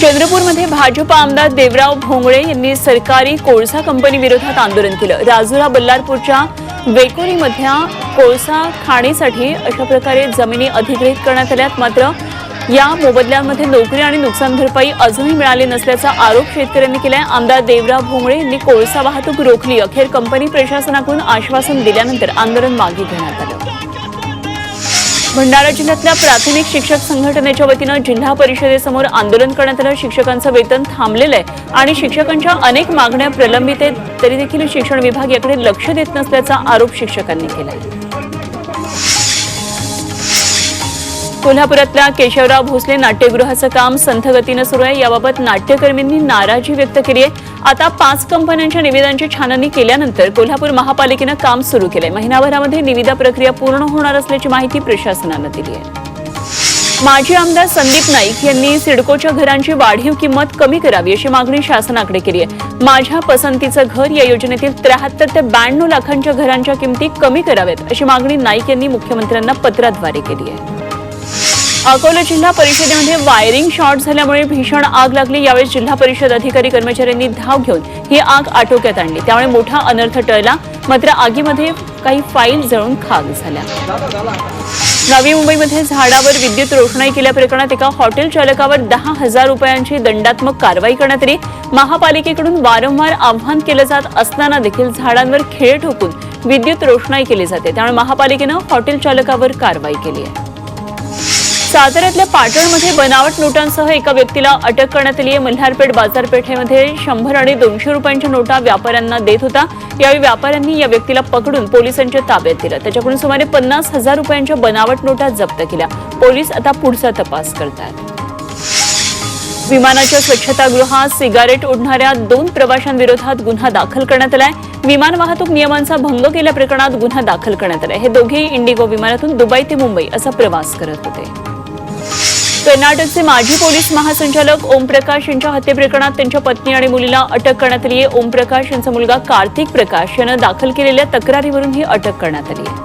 चंद्रपूरमध्ये भाजप आमदार देवराव भोंगळे यांनी सरकारी कोळसा कंपनी विरोधात आंदोलन केलं. राजुरा बल्लारपूरच्या वेकोरीमधल्या कोळसा खाणीसाठी अशा प्रकारे जमिनी अधिग्रहित करण्यात आल्यात. मात्र या मोबदल्यांमध्ये नोकरी आणि नुकसान भरपाई अजूनही मिळाली नसल्याचा आरोप शेतकऱ्यांनी केलाय. आमदार देवराव भोंगळे यांनी कोळसा वाहतूक रोखली. अखेर कंपनी प्रशासनाकडून आश्वासन दिल्यानंतर आंदोलन मागे घेण्यात आलं. भंडारा जिल्ह्यातल्या प्राथमिक शिक्षक संघटनेच्या वतीनं जिल्हा परिषदेसमोर आंदोलन करण्यात आलं. शिक्षकांचं वेतन थांबलेलं आहे आणि शिक्षकांच्या अनेक मागण्या प्रलंबित आहेत. तरी देखील शिक्षण विभाग याकडे लक्ष देत नसल्याचा आरोप शिक्षकांनी केला कोल्हापुरातल्या केशवराव भोसले नाट्यगृहाचं काम संथगतीनं सुरू आहे. याबाबत नाट्यकर्मींनी नाराजी व्यक्त केली आहे. आता पाच कंपन्यांच्या निविदांची छाननी केल्यानंतर कोल्हापूर महापालिकेनं काम सुरू केलंय. महिनाभरामध्ये निविदा प्रक्रिया पूर्ण होणार असल्याची माहिती प्रशासनानं दिली आहे. माजी आमदार संदीप नाईक यांनी सिडकोच्या घरांची वाढीव किंमत कमी करावी अशी मागणी शासनाकडे केली आहे. माझ्या पसंतीचं घर या योजनेतील त्र्याहत्तर ते ब्याण्णव लाखांच्या घरांच्या किमती कमी कराव्यात अशी मागणी नाईक यांनी मुख्यमंत्र्यांना पत्राद्वारे केली आहे. अकोला जिल्हा परिषदेमध्ये वायरिंग शॉर्ट झाल्यामुळे भीषण आग लागली. यावेळी जिल्हा परिषद अधिकारी कर्मचाऱ्यांनी धाव घेऊन ही आग आटोक्यात आणली. त्यामुळे मोठा अनर्थ टळला. मात्र आगीमध्ये काही फाईल जळून खाक झाल्या. नवी मुंबईमध्ये झाडावर विद्युत रोषणाई केल्याप्रकरणात एका हॉटेल चालकावर दहा हजार रुपयांची दंडात्मक कारवाई करण्यात आली. महापालिकेकडून वारंवार आव्हान केलं जात असताना देखील झाडांवर खेळ ठोकून विद्युत रोषणाई केली जाते. त्यामुळे महापालिकेनं हॉटेल चालकावर कारवाई केली आहे. साताऱ्यातल्या पाटणमध्ये बनावट नोटांसह एका व्यक्तीला अटक करण्यात आली आहे. मल्हारपेठ बाजारपेठेमध्ये शंभर आणि दोनशे रुपयांच्या नोटा व्यापाऱ्यांना देत होता. यावेळी व्यापाऱ्यांनी या व्यक्तीला पकडून पोलिसांच्या ताब्यात दिलं. त्याच्याकडून सुमारे पन्नास हजार रुपयांच्या बनावट नोटा जप्त केल्या. पोलीस आता पुढचा तपास करतात. विमानाच्या स्वच्छतागृहात सिगारेट ओढणाऱ्या दोन प्रवाशांविरोधात गुन्हा दाखल करण्यात आलाय. विमान वाहतूक नियमांचा भंग केल्या प्रकरणात गुन्हा दाखल करण्यात आलाय. हे दोघेही इंडिगो विमानातून दुबई ते मुंबई असा प्रवास करत होते. कर्नाटकचे माजी पोलीस महासंचालक ओमप्रकाश यांच्या हत्येप्रकरणात त्यांच्या पत्नी आणि मुलीला अटक करण्यात आली आहे. ओमप्रकाश यांचा मुलगा कार्तिक प्रकाश यानं दाखल केलेल्या तक्रारीवरून ही अटक करण्यात आली आहे.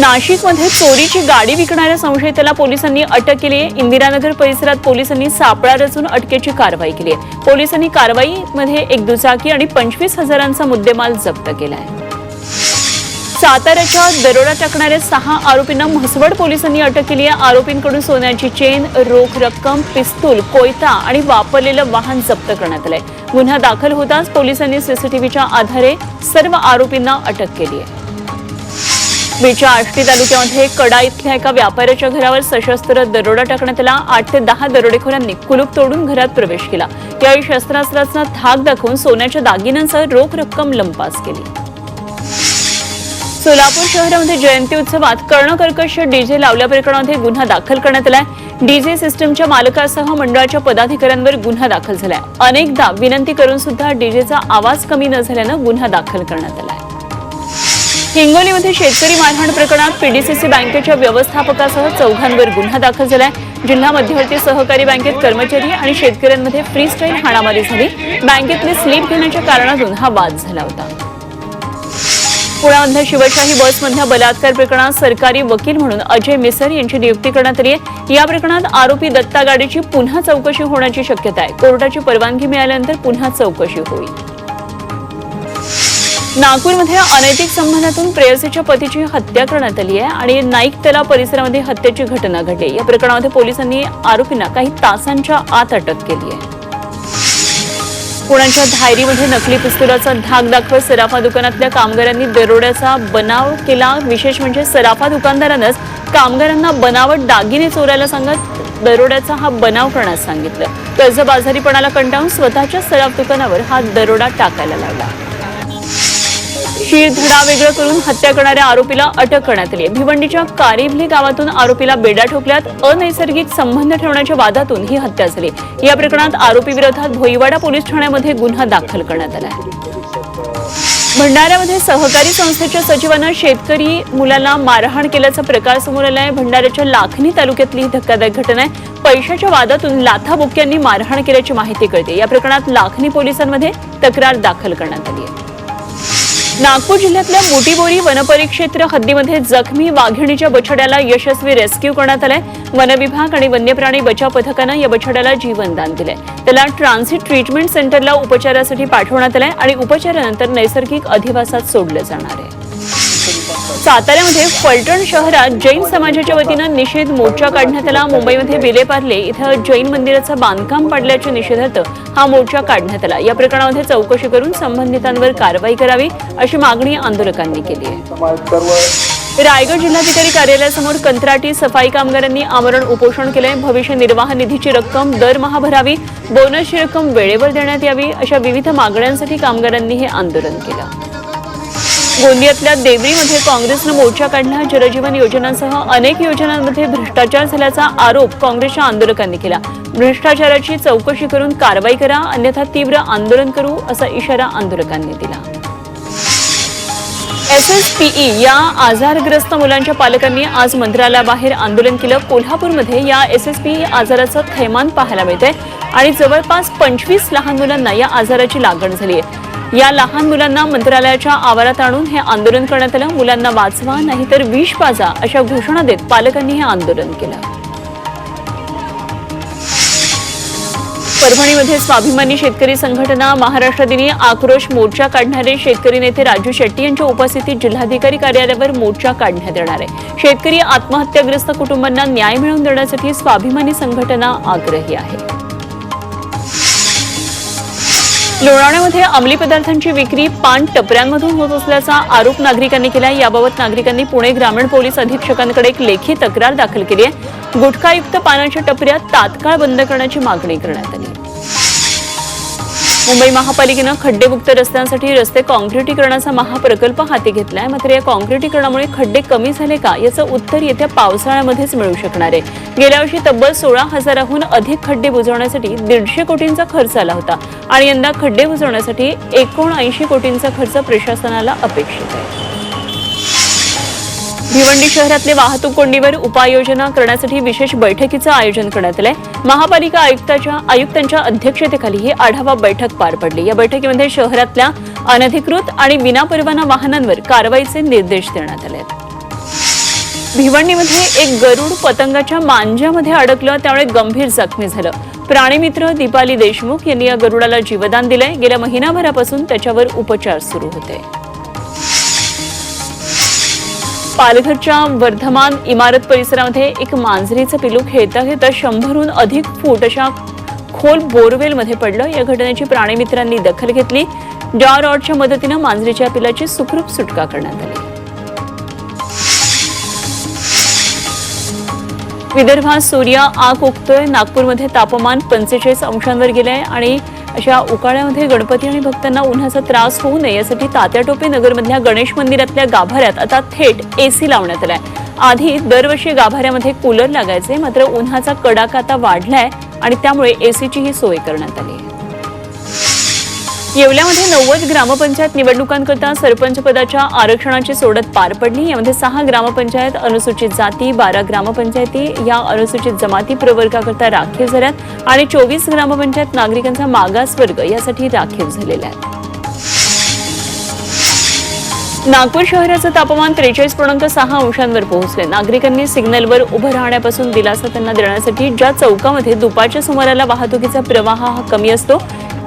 नाशिकमध्ये चोरीची गाडी विकणाऱ्या संशयिताला पोलिसांनी अटक केली आहे. इंदिरानगर परिसरात पोलिसांनी सापळा रचून अटकेची कारवाई केली आहे. पोलिसांनी कारवाईमध्ये एक दुचाकी आणि पंचवीस हजारांचा मुद्देमाल जप्त केला आहे. साताऱ्याच्या दरोडा टाकणाऱ्या सहा आरोपींना म्हसवड पोलिसांनी अटक केली आहे. आरोपींकडून सोन्याची चेन रोख रक्कम पिस्तूल कोयता आणि वापरलेलं वाहन जप्त करण्यात आलंय. गुन्हा दाखल होताच पोलिसांनी सीसीटीव्हीच्या आधारे सर्व आरोपींना अटक केली आहे. बीडच्या आष्टी तालुक्यामध्ये कडा इथल्या एका व्यापाऱ्याच्या घरावर सशस्त्र दरोडा टाकण्यात आला. आठ ते दहा दरोडेखोरांनी कुलूप तोडून घरात प्रवेश केला. यावेळी शस्त्रास्त्राचा थाक दाखवून सोन्याच्या दागिन्यांसह रोख रक्कम लंपास केली. सोलापूर शहरामध्ये जयंती उत्सवात कर्णकर्कश डीजे लावल्या प्रकरणामध्ये गुन्हा दाखल करण्यात आलाय. डीजे सिस्टमच्या मालकासह मंडळाच्या पदाधिकाऱ्यांवर गुन्हा दाखल झालाय. अनेकदा विनंती करून सुद्धा डीजेचा आवाज कमी न झाल्यानं गुन्हा दाखल करण्यात आलाय. हिंगोलीमध्ये शेतकरी मारहाण प्रकरणात पीडीसीसी बँकेच्या व्यवस्थापकासह चौघांवर गुन्हा दाखल झालाय. जिल्हा मध्यवर्ती सहकारी बँकेत कर्मचारी आणि शेतकऱ्यांमध्ये फ्री स्टाईल हाणामारी झाली. बँकेतली स्लीप घेण्याच्या कारणातून हा वाद झाला होता. पुण्यामधल्या शिवशाही बसमधल्या बलात्कार प्रकरणात सरकारी वकील म्हणून अजय मिसर यांची नियुक्ती करण्यात आली आहे. या प्रकरणात आरोपी दत्ता गाडीची पुन्हा चौकशी होण्याची शक्यता आहे. कोर्टाची परवानगी मिळाल्यानंतर पुन्हा चौकशी होईल. नागपूरमध्ये अनैतिक संबंधातून प्रेयसीच्या पतीची हत्या करण्यात आली आहे आणि नाईक तलाव परिसरामध्ये हत्येची घटना घडली या प्रकरणामध्ये पोलिसांनी आरोपींना काही तासांच्या आत अटक केली आहे. कोणाच्या धायरीमध्ये नकली पिस्तुलाचा धाक दाखवत सराफा दुकानातल्या कामगारांनी दरोड्याचा बनाव केला. विशेष म्हणजे सराफा दुकानदारानंच कामगारांना बनावट दागिने चोरायला सांगत दरोड्याचा हा बनाव करण्यास सांगितलं. कर्जबाजारीपणाला कंटाळून स्वतःच्या सराफ दुकानावर हा दरोडा टाकायला लावला शीर धडा वेगळं करून हत्या करणाऱ्या आरोपीला अटक करण्यात आली आहे. भिवंडीच्या कारिभली गावातून आरोपीला बेडा ठोकल्यात. अनैसर्गिक संबंध ठेवण्याच्या वादातून ही हत्या झाली या प्रकरणात आरोपी विरोधात भोईवाडा पोलीस ठाण्यामध्ये गुन्हा दाखल करण्यात आला आहे. भंडाऱ्यामध्ये सहकारी संस्थेच्या सचिवांना शेतकरी मुलाला मारहाण केल्याचा प्रकार समोर आला आहे. भंडाऱ्याच्या लाखनी तालुक्यातली ही धक्कादायक घटना आहे. पैशाच्या वादातून लाथाबुक्यांनी मारहाण केल्याची माहिती कळते. या प्रकरणात लाखनी पोलिसांमध्ये तक्रार दाखल करण्यात आली आहे. नागपूर जिल्ह्यातल्या मोटीबोरी वनपरिक्षेत्र हद्दीमध्ये जखमी वाघिणीच्या बछड्याला यशस्वी रेस्क्यू करण्यात आलाय. वनविभाग आणि वन्यप्राणी बचाव पथकानं या बछड्याला जीवनदान दिलंय. त्याला ट्रान्झिट ट्रीटमेंट सेंटरला उपचारासाठी पाठवण्यात आलंय आणि उपचारानंतर नैसर्गिक अधिवासात सोडलं जाणार आहे. साताऱ्यामध्ये फलटण शहरात जैन समाजाच्या वतीनं निषेध मोर्चा काढण्यात आला. मुंबईमध्ये विलेपार्ले इथं जैन मंदिराचं बांधकाम पडल्याच्या निषेधार्थ हा मोर्चा काढण्यात आला. या प्रकरणामध्ये चौकशी करून संबंधितांवर कारवाई करावी अशी मागणी आंदोलकांनी केली आहे. रायगड जिल्हाधिकारी कार्यालयासमोर कंत्राटी सफाई कामगारांनी आमरण उपोषण केलंय. भविष्य निर्वाह निधीची रक्कम दरमहा भरावी बोनसची रक्कम वेळेवर देण्यात यावी अशा विविध मागण्यांसाठी कामगारांनी हे आंदोलन केलं. गोंदियातल्या देवरीमध्ये काँग्रेसनं मोर्चा काढला. जलजीवन योजनांसह अनेक योजनांमध्ये भ्रष्टाचार झाल्याचा आरोप काँग्रेसच्या आंदोलकांनी केला. भ्रष्टाचाराची चौकशी करून कारवाई करा अन्यथा तीव्र आंदोलन करू असा इशारा आंदोलकांनी दिला. एसएसपीई या आजारग्रस्त मुलांच्या पालकांनी आज मंत्रालयाबाहेर आंदोलन केलं. कोल्हापूरमध्ये या एसएसपीई आजाराचं थैमान पाहायला मिळतंय आणि जवळपास पंचवीस लहान मुलांना या आजाराची लागण झाली आहे या लहान मुलांना मंत्रालयाच्या आवारात आणून हे आंदोलन करण्यात आलं. मुलांना वाचवा नाहीतर विष पाजा अशा घोषणा देत पालकांनी हे आंदोलन केलं. परभणीमध्ये स्वाभिमानी शेतकरी संघटना महाराष्ट्र दिनी आक्रोश मोर्चा काढणारे शेतकरी नेते राजू शेट्टी यांच्या उपस्थितीत जिल्हाधिकारी कार्यालयावर मोर्चा काढण्यात येणार आहे. शेतकरी आत्महत्याग्रस्त कुटुंबांना न्याय मिळवून देण्यासाठी स्वाभिमानी संघटना आग्रही आहे. लोणावळ्यामध्ये अंमली पदार्थांची विक्री पान टपऱ्यांमधून होत असल्याचा आरोप नागरिकांनी केला याबाबत नागरिकांनी पुणे ग्रामीण पोलीस अधीक्षकांकडे एक लेखी तक्रार दाखल केली आहे. गुटखायुक्त पानाच्या टपऱ्या तात्काळ बंद करण्याची मागणी करण्यात आली मुंबई महापालिकेनं खड्डेमुक्त रस्त्यांसाठी रस्ते काँक्रिटीकरणाचा महाप्रकल्प हाती घेतलाय. मात्र या काँक्रिटीकरणामुळे खड्डे कमी झाले का याचं उत्तर येत्या पावसाळ्यामध्येच मिळू शकणार आहे. गेल्या वर्षी तब्बल सोळा हजाराहून अधिक खड्डे बुजवण्यासाठी दीडशे कोटींचा खर्च आला होता आणि यंदा खड्डे बुजवण्यासाठी एकोणऐंशी कोटींचा खर्च प्रशासनाला अपेक्षित आहे. भिवंडी शहरातले वाहतूक कोंडीवर उपाययोजना करण्यासाठी विशेष बैठकीचं आयोजन करण्यात आलंय. महापालिका आयुक्ताच्या आयुक्तांच्या अध्यक्षतेखाली ही आढावा बैठक पार पडली. या बैठकीमध्ये शहरातल्या अनधिकृत आणि विनापरवाना वाहनांवर कारवाईचे निर्देश देण्यात आले भिवंडीमध्ये एक गरुड पतंगाच्या मांज्यामध्ये अडकलं त्यामुळे गंभीर जखमी झालं. प्राणीमित्र दीपाली देशमुख यांनी या गरुडाला जीवदान दिलंय. गेल्या महिनाभरापासून त्याच्यावर उपचार सुरू होते. पालघरच्या वर्धमान इमारत परिसरामध्ये एक मांजरीचं पिलू खेळता खेळता शंभरहून अधिक फूट अशा खोल बोरवेलमध्ये पडलं. या घटनेची प्राणीमित्रांनी दखल घेतली. डॉ रॉडच्या मदतीनं मांजरीच्या पिलाची सुखरूप सुटका करण्यात आली. विदर्भात सूर्य आग उगतोय. नागपूरमध्ये तापमान पंचेचाळीस अंशांवर गेलंय आणि अशा उकाळ्यामध्ये गणपती आणि भक्तांना उन्हाचा त्रास होऊ नये यासाठी तात्याटोपे नगरमधल्या गणेश मंदिरातल्या गाभाऱ्यात आता थेट एसी लावण्यात आलाय. आधी दरवर्षी गाभाऱ्यामध्ये कूलर लागायचे मात्र उन्हाचा कडाका आता वाढलाय आणि त्यामुळे एसीची ही सोय करण्यात आली आहे. येवल्यामध्ये नव्वद ग्रामपंचायत निवडणुकांकरता सरपंच पदाच्या आरक्षणाची सोडत पार पडली. यामध्ये सहा ग्रामपंचायत अनुसूचित जाती बारा ग्रामपंचायती या अनुसूचित जमाती प्रवर्गाकरता राखीव झाल्यात आणि चोवीस ग्रामपंचायत नागरिकांचा मागास वर्ग यासाठी राखीव झालेला आहे नागपूर शहराचं तापमान त्रेचाळीस पूर्णांक सहा अंशांवर पोहोचले. नागरिकांनी सिग्नलवर उभं राहण्यापासून दिलासा त्यांना देण्यासाठी ज्या चौकामध्ये दुपारच्या सुमाराला वाहतुकीचा प्रवाह हा कमी असतो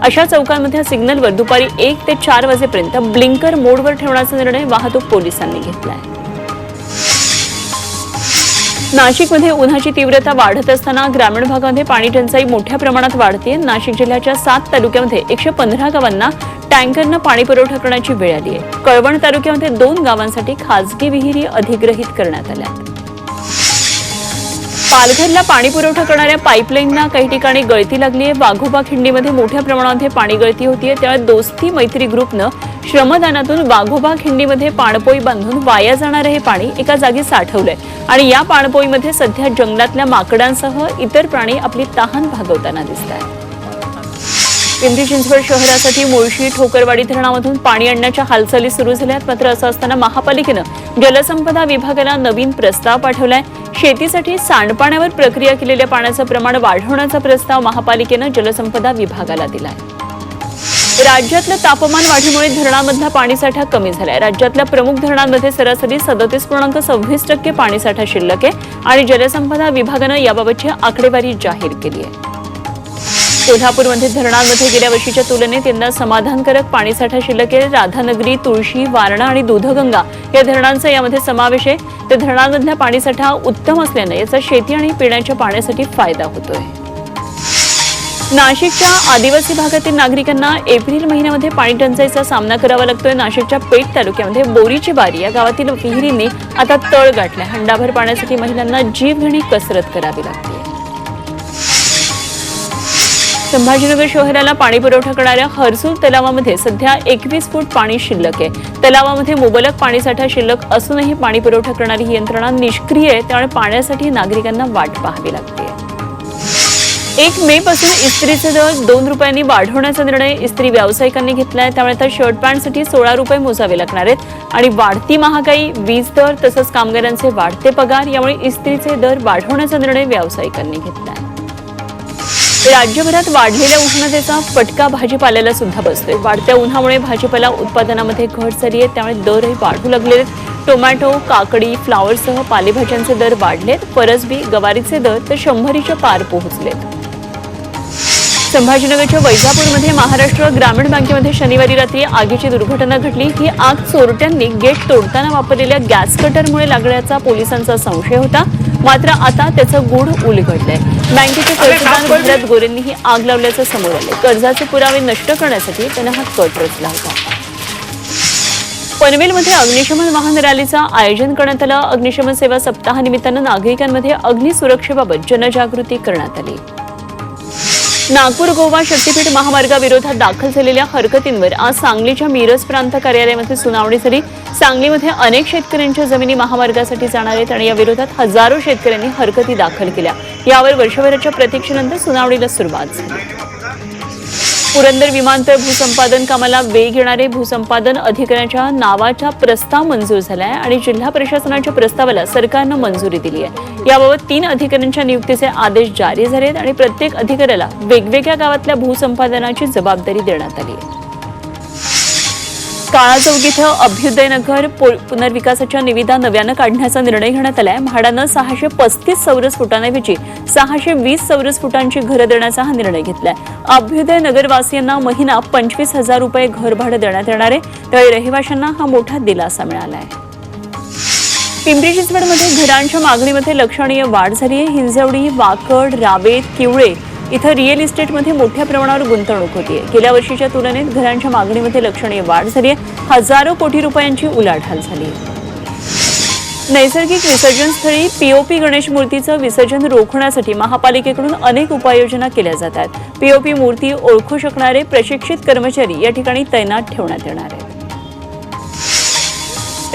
अशा चौकांमध्ये सिग्नलवर दुपारी एक ते चार वाजेपर्यंत ब्लिंकर मोडवर ठेवण्याचा निर्णय वाहतूक पोलिसांनी घेतला आहे नाशिकमध्ये उन्हाची तीव्रता वाढत असताना ग्रामीण भागामध्ये पाणी टंचाई मोठ्या प्रमाणात वाढते नाशिक जिल्ह्याच्या सात तालुक्यामध्ये एकशे पंधरा गावांना टँकरनं पाणी पुरवठा करण्याची वेळ आली आहे कळवण तालुक्यामध्ये दोन गावांसाठी खासगी विहिरी अधिग्रहित करण्यात आल्या आहेत. पालघरला पाणी पुरवठा करणाऱ्या पाईपलाईनना काही ठिकाणी गळती लागली आहे वाघोबा खिंडीमध्ये मोठ्या प्रमाणामध्ये पाणी गळती होतीये. त्यामुळे दोस्ती मैत्री ग्रुपनं श्रमदानातून वाघोबा खिंडीमध्ये पाणपोई बांधून वाया जाणारं हे पाणी एका जागी साठवलंय. आणि या पाणपोईमध्ये सध्या जंगलातल्या माकडांसह इतर प्राणी आपली तहान भागवताना दिसत आहेत पिंपरी चिंचवड शहरासाठी मुळशी ठोकरवाडी धरणामधून पाणी आणण्याच्या हालचाली सुरू झाल्यात. मात्र असं असताना महापालिकेनं जलसंपदा विभागाला नवीन प्रस्ताव पाठवलाय. शेतीसाठी सांडपाण्यावर प्रक्रिया केलेल्या पाण्याचं प्रमाण वाढवण्याचा प्रस्ताव महापालिकेनं जलसंपदा विभागाला दिलाय. राज्यातलं तापमान वाढीमुळे धरणांमधला पाणीसाठा कमी झालाय. राज्यातल्या प्रमुख धरणांमध्ये सरासरी सदतीस पूर्णांक सव्वीस टक्के पाणीसाठा शिल्लक आहे आणि जलसंपदा विभागानं याबाबतची आकडेवारी जाहीर केली आहे. कोल्हापूरमध्ये धरणांमध्ये गेल्या वर्षीच्या तुलनेत यंदा समाधानकारक पाणीसाठा शिल्लक आहे. राधानगरी तुळशी वारणा आणि दूधगंगा या धरणांचा यामध्ये समावेश आहे. त्या धरणांमधला पाणीसाठा उत्तम असल्यानं याचा शेती आणि पिण्याच्या पाण्यासाठी फायदा होतोय. नाशिकच्या आदिवासी भागातील नागरिकांना एप्रिल महिन्यामध्ये पाणी टंचाईचा सामना करावा लागतोय. नाशिकच्या पेठ तालुक्यामध्ये बोरीची बारी या गावातील विहिरींनी आता तळ गाठलाय. हंडाभर पाण्यासाठी महिलांना जीवघेणी कसरत करावी लागते. संभाजीनगर शहराला पाणी पुरवठा करणाऱ्या हरसूर तलावामध्ये सध्या एकवीस फूट पाणी शिल्लक आहे. तलावामध्ये मुबलक पाणीसाठा शिल्लक असूनही पाणी पुरवठा करणारी ही यंत्रणा निष्क्रिय आहे त्यामुळे पाण्यासाठी नागरिकांना वाट पाहावी लागते. एक मे पासून इस्त्रीचे दर दोन रुपयांनी वाढवण्याचा निर्णय इस्त्री व्यावसायिकांनी घेतलाय. त्यामुळे आता शर्ट पॅन्टसाठी सोळा रुपये मोजावे लागणार आहेत आणि वाढती महागाई वीज दर तसंच कामगारांचे वाढते पगार यामुळे इस्त्रीचे दर वाढवण्याचा निर्णय व्यावसायिकांनी घेतला आहे राज्यभरात वाढलेल्या उष्णतेचा फटका भाजीपाल्याला सुद्धा बसतोय. वाढत्या उन्हामुळे भाजीपाला उत्पादनामध्ये घट झाली आहे. त्यामुळे दरही वाढू लागले आहेत. टोमॅटो काकडी फ्लावरसह पालेभाज्यांचे दर वाढलेत. परसबी गवारीचे दर तर शंभरीच्या पार पोहोचलेत. संभाजीनगरच्या वैजापूरमध्ये महाराष्ट्र ग्रामीण बँकेमध्ये शनिवारी रात्री आगीची दुर्घटना घडली. ही आग चोरट्यांनी गेट तोडताना वापरलेल्या गॅस कटरमुळे लागल्याचा पोलिसांचा संशय होता. मात्र आता त्याचं गूढ उलगडलंय. बँकेचे कर्जदार भरत गोरेंनी ही आग लावल्याचं समोर आले कर्जाचे पुरावे नष्ट करण्यासाठी त्यानं हा कट रचला होता. पनवेलमध्ये अग्निशमन वाहन रॅलीचं आयोजन करण्यात आलं. अग्निशमन सेवा सप्ताहानिमित्तानं नागरिकांमध्ये अग्नी सुरक्षेबाबत जनजागृती करण्यात आली. नागपूर गोवा शक्तीपीठ महामार्गाविरोधात दाखल झालेल्या हरकतींवर आज सांगलीच्या मिरज प्रांत कार्यालयामध्ये सुनावणी झाली. सांगलीमध्ये अनेक शेतकऱ्यांच्या जमिनी महामार्गासाठी जाणार आहेत आणि या विरोधात हजारो शेतकऱ्यांनी हरकती दाखल केल्या. यावर वर्षभराच्या प्रतीक्षेनंतर सुनावणीला सुरुवात झाली. पुरंदर विमानतळ भूसंपादन कामाला वेग येणारे भूसंपादन अधिकाऱ्याच्या नावाचा प्रस्ताव मंजूर झाला आहे आणि जिल्हा प्रशासनाच्या प्रस्तावाला सरकारनं मंजुरी दिली आहे. याबाबत तीन अधिकाऱ्यांच्या नियुक्तीचे आदेश जारी झाले आहेत आणि प्रत्येक अधिकाऱ्याला वेगवेगळ्या गावातल्या भूसंपादनाची जबाबदारी देण्यात आली आहे. काळाचौक इथं अभ्युदयनगर पुनर्विकासाच्या निविदा नव्यानं काढण्याचा निर्णय घेण्यात आलाय. म्हाडानं सहाशे पस्तीस चौरस फुटांऐवजी सहाशे वीस चौरस फुटांची घरं देण्याचा हा निर्णय घेतलाय. अभ्युदय नगरवासियांना महिना पंचवीस हजार रुपये घर भाडं देण्यात येणार आहे. त्यावेळी रहिवाशांना हा मोठा दिलासा मिळाला आहे पिंपरी चिंचवडमध्ये घरांच्या मागणीमध्ये लक्षणीय वाढ झाली आहे हिंजवडी वाकड रावेत किवळे इथं रिअल इस्टेटमध्ये मोठ्या प्रमाणावर गुंतवणूक होतीये. गेल्या वर्षीच्या तुलनेत घरांच्या मागणीमध्ये लक्षणीय वाढ झाली आहे हजारो कोटी रुपयांची उलाढाल झाली नैसर्गिक विसर्जन स्थळी पीओपी गणेश मूर्तीचं विसर्जन रोखण्यासाठी महापालिकेकडून अनेक उपाययोजना केल्या जातात. पीओपी मूर्ती ओळखू शकणारे प्रशिक्षित कर्मचारी या ठिकाणी तैनात ठेवण्यात येणार आहेत.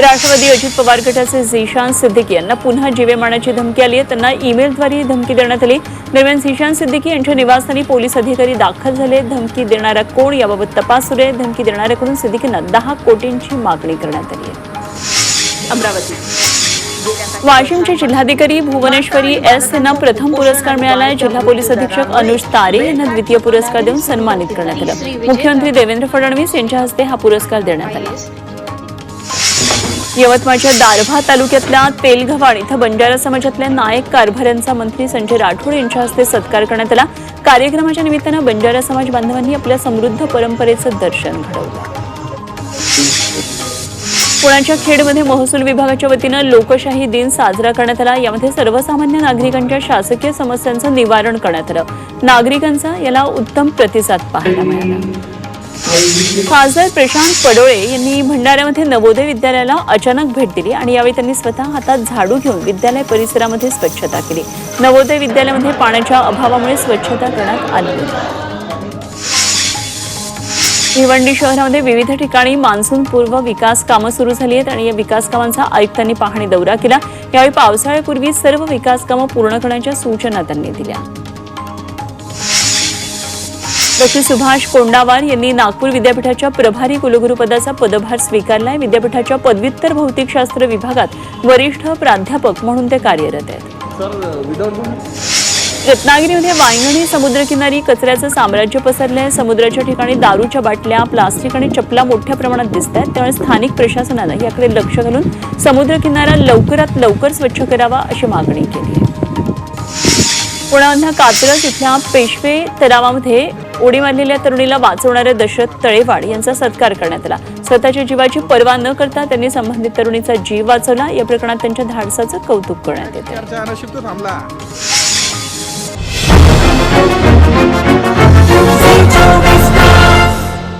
राष्ट्रवादी अजित पवार गटाचे झिशान सिद्दीकी यांना पुन्हा जीवे मारण्याची धमकी आली आहे. त्यांना ईमेलद्वारे ही धमकी देण्यात आली. दरम्यान झिशान सिद्दीकी यांच्या निवासस्थानी पोलीस अधिकारी दाखल झाले. धमकी देणारा कोण याबाबत तपास सुरू आहे. धमकी देणाऱ्याकडून सिद्दीकींना दहा कोटींची मागणी करण्यात आली आहे. अमरावती. वाशिमचे जिल्हाधिकारी भुवनेश्वरी एस यांना प्रथम पुरस्कार मिळाला जिल्हा पोलीस अधीक्षक अनुज तारे यांना द्वितीय पुरस्कार देऊन सन्मानित करण्यात आलं. मुख्यमंत्री देवेंद्र फडणवीस यांच्या हस्ते हा पुरस्कार देण्यात आला. यवतमाळच्या दारव्हा तालुक्यातल्या तेलगव्हाण इथं बंजारा समाजातल्या नायक कारभाऱ्यांचा मंत्री संजय राठोड यांच्या हस्ते सत्कार करण्यात आला. कार्यक्रमाच्या निमित्तानं बंजारा समाज बांधवांनी आपल्या समृद्ध परंपरेचं दर्शन घडवलं. पुण्याच्या खेडमध्ये महसूल विभागाच्या वतीनं लोकशाही दिन साजरा करण्यात आला. यामध्ये सर्वसामान्य नागरिकांच्या शासकीय समस्यांचं निवारण करण्यात आलं. नागरिकांचा याला उत्तम प्रतिसाद पाहायला मिळाला. खासदार प्रशांत पडोळे यांनी भंडाऱ्यामध्ये नवोदय विद्यालयाला अचानक भेट दिली आणि यावेळी त्यांनी स्वतः हातात झाडू घेऊन विद्यालय परिसरामध्ये स्वच्छता केली. नवोदय विद्यालयामध्ये पाण्याच्या अभावामुळे स्वच्छता करण्यात आली होती. भिवंडी शहरामध्ये विविध ठिकाणी मान्सून पूर्व विकास कामं सुरू झाली आहेत आणि या विकास कामांचा आयुक्तांनी पाहणी दौरा केला. यावेळी पावसाळ्यापूर्वी सर्व विकास कामं पूर्ण करण्याच्या सूचना त्यांनी दिल्या. डॉक्टर सुभाष कोंडावार यांनी नागपूर विद्यापीठाच्या प्रभारी कुलगुरुपदाचा पदभार स्वीकारलाय. विद्यापीठाच्या पदव्युत्तर भौतिकशास्त्र विभागात वरिष्ठ प्राध्यापक म्हणून ते कार्यरत आहेत. रत्नागिरीमध्ये वांगणी समुद्रकिनारी कचऱ्याचं साम्राज्य पसरलं आहे समुद्राच्या ठिकाणी दारूच्या बाटल्या प्लास्टिक आणि चपला मोठ्या प्रमाणात दिसत आहेत त्यामुळे स्थानिक प्रशासनानं याकडे लक्ष घालून समुद्रकिनारा लवकरात लवकर स्वच्छ करावा अशी मागणी केली आहे. पुण्यामधल्या कात्रज इथल्या पेशवे तलावामध्ये उडी मारलेल्या तरुणीला वाचवणारे दशरथ तळेवाड यांचा सत्कार करण्यात आला. स्वतःच्या जीवाची पर्वा न करता त्यांनी संबंधित तरुणीचा जीव वाचवला. या प्रकरणात त्यांच्या धाडसाचं कौतुक करण्यात येतं